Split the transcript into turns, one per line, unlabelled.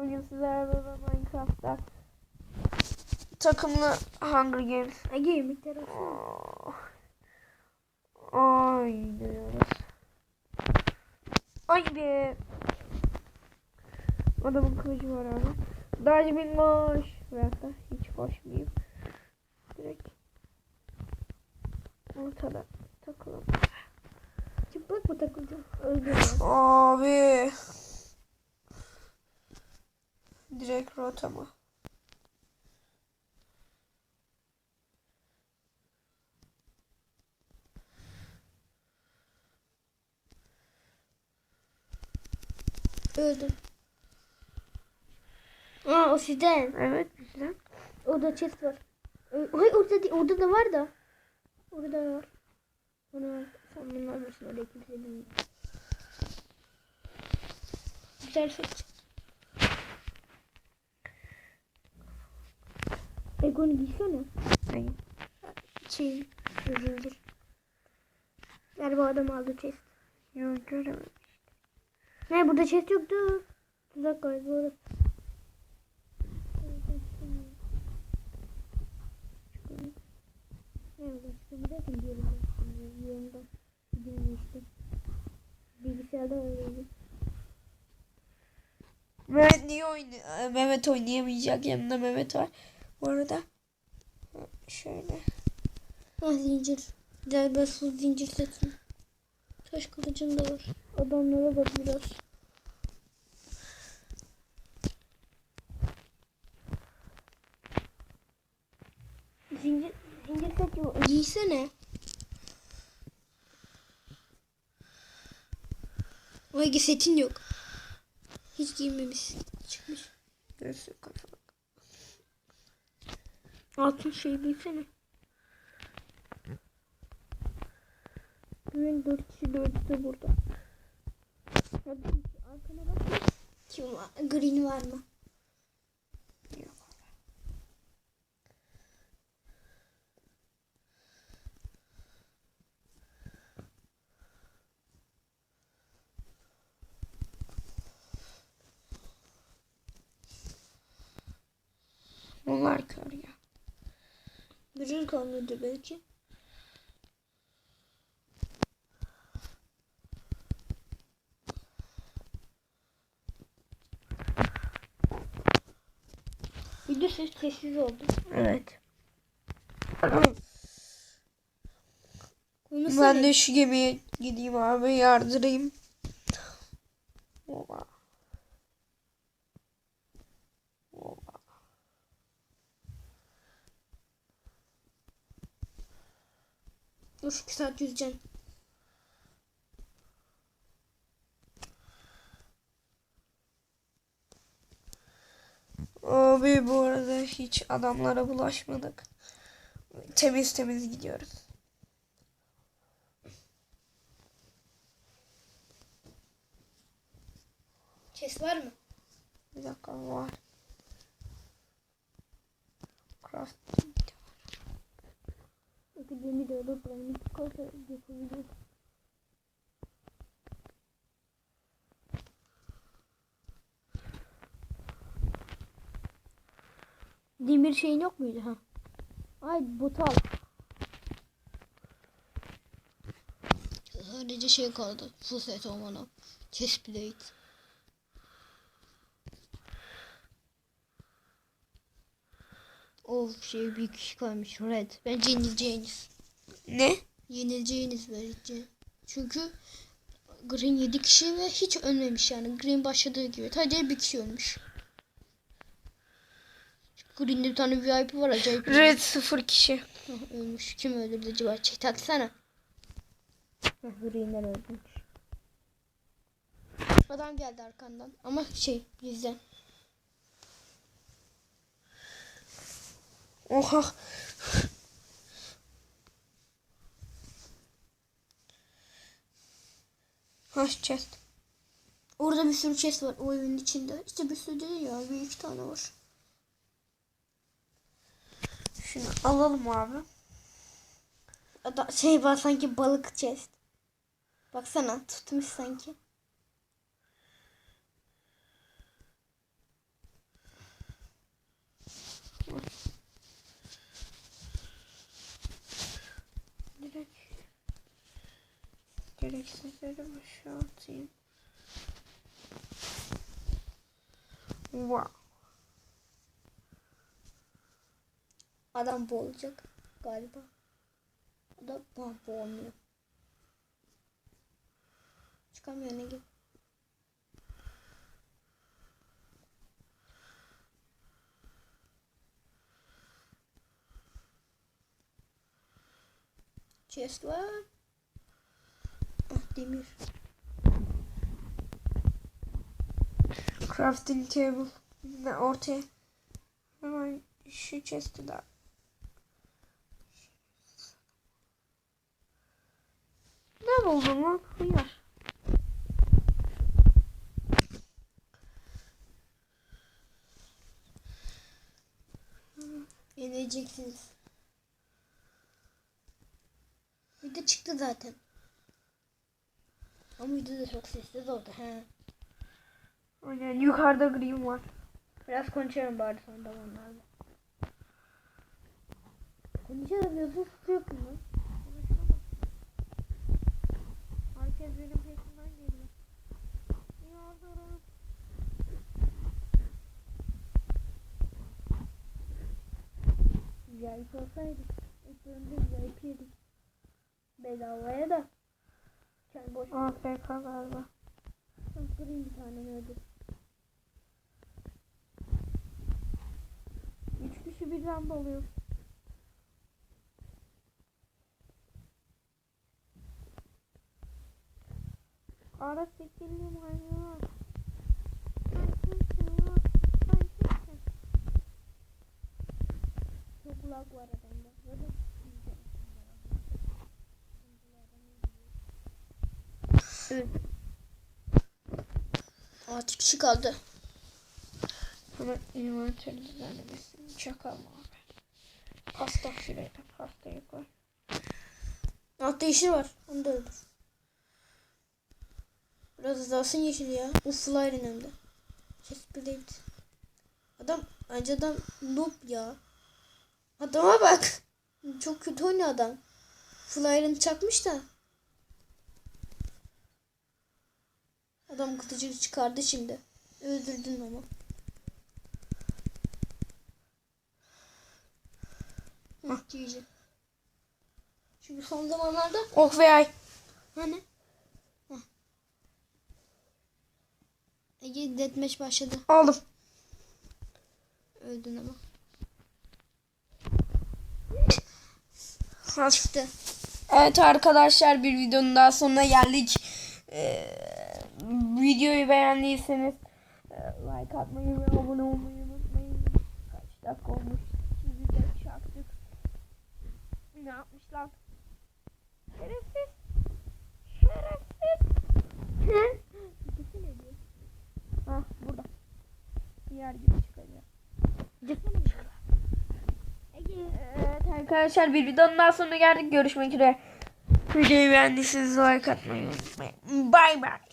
Bugün sizlerle Minecraft'ta takımlı Hunger Games
Ege bir tarafı.
Oh. Oynuyoruz. Ay be. Adamın kılıcı var abi. Dodge bin koş. Veyahut da hiç koşmayayım. Direkt ortada takılalım.
Çıplak mı takılacağım? Öldüm.
Abi. Direkt rota mı?
Öldüm. Aa o sizden.
Evet bizden.
Orada chest var. Ö- Hayır orada değil. Orada da var da. Orada da var. Onu sen bunu almışsın oraya kimse bilmiyor. Güzel seç. Egon'u giysene.
Ay,
Şey, zincir. Galiba adam aldı chest.
Yok göremedim.
Ne burada chest yoktu. Tuzak. Bilgisayarda öyleydi.
Mehmet niye oynuyor? Mehmet oynayamayacak. Yanında Mehmet var. Bu arada şöyle.
Ah zincir. Su zincir seçeyim. Taş kılıcım da var. Adamlara bak biraz. Zincir, zincir seçiyor. Giysene. Ege setin yok. Hiç giymemiş. Çıkmış.
Kafalı.
Altın şey giysene. Güven dört kişi dördü de burada. Hadi arkana bak. Kim var? Green var mı?
Yok. Onlar kör ya.
Green kalmadı belki. De ses sessiz oldu.
Evet. Ben de şu gemiye gideyim abi yardırayım.
Dur 2 saat yüzeceksin.
Abi bu arada hiç adamlara bulaşmadık. Temiz temiz gidiyoruz.
Ses var mı?
Bir dakika var. Craft.
Buranın çıkarsa yapabiliriz. Demir şeyin yok muydu ha? Ay botal. Sadece şey kaldı. Full set olmalı. Chest plate. Of şey büyük kişi kalmış. Red. Bence yenileceğiniz.
Ne?
Yenileceğiniz bence. Çünkü Green 7 kişi ve hiç ölmemiş yani. Green başladığı gibi. Sadece bir kişi ölmüş. Green'de bir tane VIP var acayip.
Red sıfır kişi.
Hah, ölmüş. Kim öldürdü acaba? Çek atsana. Hah, Green'den öldürmüş. Adam geldi arkandan. Ama şey bizden.
Oha. Taş chest.
Orada bir sürü chest var o evin içinde. İşte bir sürü değil ya. Bir iki tane var.
Şunu alalım abi.
Adam, şey var sanki balık chest. Baksana tutmuş sanki.
Bak. Boşa atayım. Wow.
Adam boğulacak galiba. O da ha, boğulmuyor. Çıkamıyor ne gibi. Chest var. Ah demir.
Crafting table. Ne ortaya. Hemen şu chest'i de Ne buldun lan? Hıyar.
Yeneceksiniz. Video çıktı zaten. Ama video da çok sessiz oldu. He.
Aynen yukarıda green var.
Biraz konuşalım bari son zamanlarda. Konuşalım yazı tutuyorsun lan.
Herkes benim peşimden geliyor. Yardım.
VIP olsaydık. İlk bölümde VIP yedik. Bedavaya da. Kendi boş
AFK galiba.
kırayım bir tane öldür.
Üç kişi birden doluyor. Ara çekildim hayvan. Sen kimsin lan? Sen kimsin?
Çok lag var adamda. Evet. Altı kişi kaldı.
Hemen inventörü düzenlemesin. Çakalım abi. Pasta şuraya da pastayı koy.
Altta yeşil var. Onu da öldür. Biraz azalsın yeşil ya. Bu flyer'ın hem de. Chestplate. Adam bence adam noob ya. Adama bak. Çok kötü oynuyor adam. Flyer'ını çakmış da. Adam kılıcını çıkardı şimdi. Öldürdün ama. Hah GG. Çünkü son zamanlarda
Ok ve ay.
Hani? Ege deathmatch başladı.
Aldım.
Öldün ama. Çıktı.
Evet arkadaşlar bir videonun daha sonuna geldik. Ee, videoyu beğendiyseniz e, like atmayı ve abone olmayı unutmayın. Kaç dakika olmuş? Sizi de çaktık. Ne yapmışlar? Şerefsiz. Şerefsiz.
Gitsene diyor.
Hah burada. Diğer gibi çıkacak.
Ege.
Evet arkadaşlar bir videonun daha sonuna geldik. Görüşmek üzere. Videoyu beğendiyseniz like atmayı unutmayın. Bye bye.